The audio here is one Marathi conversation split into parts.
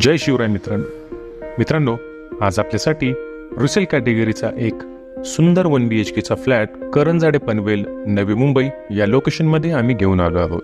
जय शिवराय मित्रांनो. मित्रांनो आज आपल्यासाठी रुसेल कॅटेगरीचा एक सुंदर वन बी एच केचा फ्लॅट करंजाडे पनवेल नवी मुंबई या लोकेशनमध्ये आम्ही घेऊन आलो आहोत.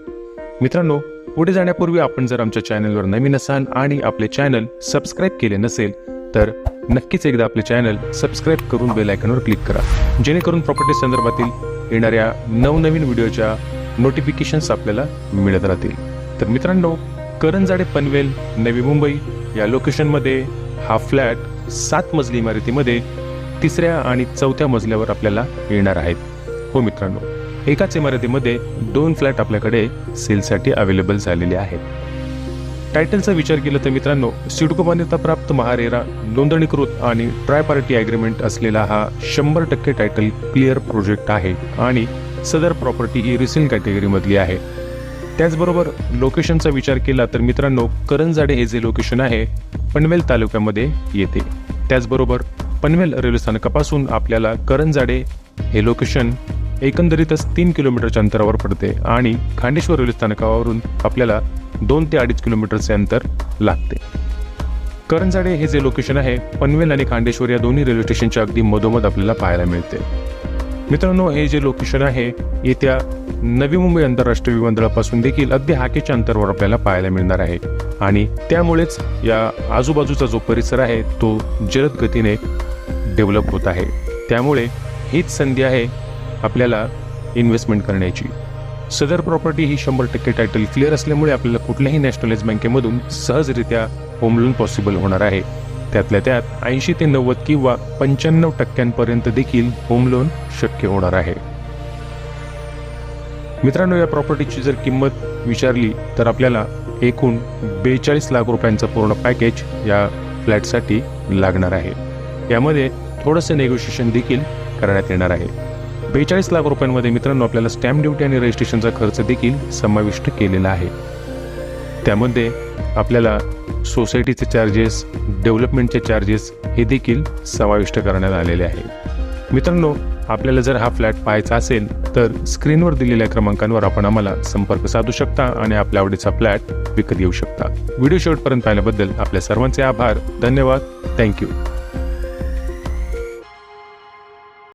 मित्रांनो पुढे जाण्यापूर्वी आपण जर आमच्या चॅनलवर नवीन असाल आणि आपले चॅनल सबस्क्राईब केले नसेल तर नक्कीच एकदा आपले चॅनल सबस्क्राईब करून बेल आयकॉनवर क्लिक करा. जेणेकरून प्रॉपर्टी संदर्भातील येणाऱ्या नवनवीन व्हिडिओच्या नोटिफिकेशन्स आपल्याला मिळत राहतील. तर मित्रांनो करंजाडे पनवेल नवी मुंबई या लोकेशनमध्ये हा फ्लॅट सात मजली इमारतीमध्ये तिसऱ्या आणि चौथ्या मजल्यावर आपल्याला येणार आहेत हो मित्रांनो एकाच इमारतीमध्ये दोन फ्लॅट आपल्याकडे सेलसाठी अवेलेबल झालेले आहेत. टायटलचा विचार केला तर मित्रांनो सिडको मान्यताप्राप्त महारेरा नोंदणीकृत आणि ट्राय पार्टी ॲग्रीमेंट असलेला हा शंभर टक्के टायटल क्लिअर प्रोजेक्ट आहे आणि सदर प्रॉपर्टी ही रिसेल कॅटेगरीमधली आहे. त्याचबरोबर लोकेशनचा विचार केला तर मित्रांनो करंजाडे हे जे लोकेशन आहे पनवेल तालुक्यामध्ये येते. त्याचबरोबर पनवेल रेल्वे स्थानकापासून आपल्याला करंजाडे हे लोकेशन एकंदरीतच तीन किलोमीटरच्या अंतरावर पडते आणि खांडेश्वर रेल्वे स्थानकावरून आपल्याला दोन ते अडीच किलोमीटरचे अंतर लागते. करंजाडे हे जे लोकेशन आहे पनवेल आणि खांडेश्वर या दोन्ही रेल्वे स्टेशनच्या अगदी मधोमध आपल्याला पाहायला मिळते. मित्रांनो हे जे लोकेशन आहे येत्या नवी मुंबई आंतरराष्ट्रीय विमानतळापासून देखील अगदी हाकेच्या अंतरावर आपल्याला पाहायला मिळणार आहे. आणि त्यामुळेच या आजूबाजूचा जो परिसर आहे तो जलद गतीने डेव्हलप होत आहे. त्यामुळे हीच संधी आहे आपल्याला इन्व्हेस्टमेंट करण्याची. सदर प्रॉपर्टी ही शंभर टक्के टायटल क्लिअर असल्यामुळे आपल्याला कुठल्याही नॅशनलाइज बँकेमधून सहजरित्या होम लोन पॉसिबल होणार आहे. त्यातल्या त्यात ऐंशी ते नव्वद किंवा पंच्याण्णव टक्क्यांपर्यंत देखील होम लोन शक्य होणार आहे. मित्रांनो या प्रॉपर्टीची जर किंमत विचारली तर आपल्याला एकूण बेचाळीस लाख रुपयांचं पूर्ण पॅकेज या फ्लॅटसाठी लागणार आहे. यामध्ये थोडंसं नेगोशिएशन देखील करण्यात येणार आहे. बेचाळीस लाख रुपयांमध्ये मित्रांनो आपल्याला स्टॅम्प ड्युटी आणि रजिस्ट्रेशनचा खर्च देखील समाविष्ट केलेला आहे. त्यामध्ये आपल्याला सोसायटीचे चार्जेस डेव्हलपमेंटचे चार्जेस हे देखील समाविष्ट करण्यात आलेले आहे. मित्रांनो आपल्याला जर हा फ्लॅट पाहायचा असेल तर स्क्रीनवर दिलेल्या क्रमांकांवर आपण आम्हाला संपर्क साधू शकता आणि आपल्या आवडीचा फ्लॅट विकत घेऊ शकता. व्हिडिओ शेवटपर्यंत पाहिल्याबद्दल आपल्या सर्वांचे आभार. धन्यवाद. थँक्यू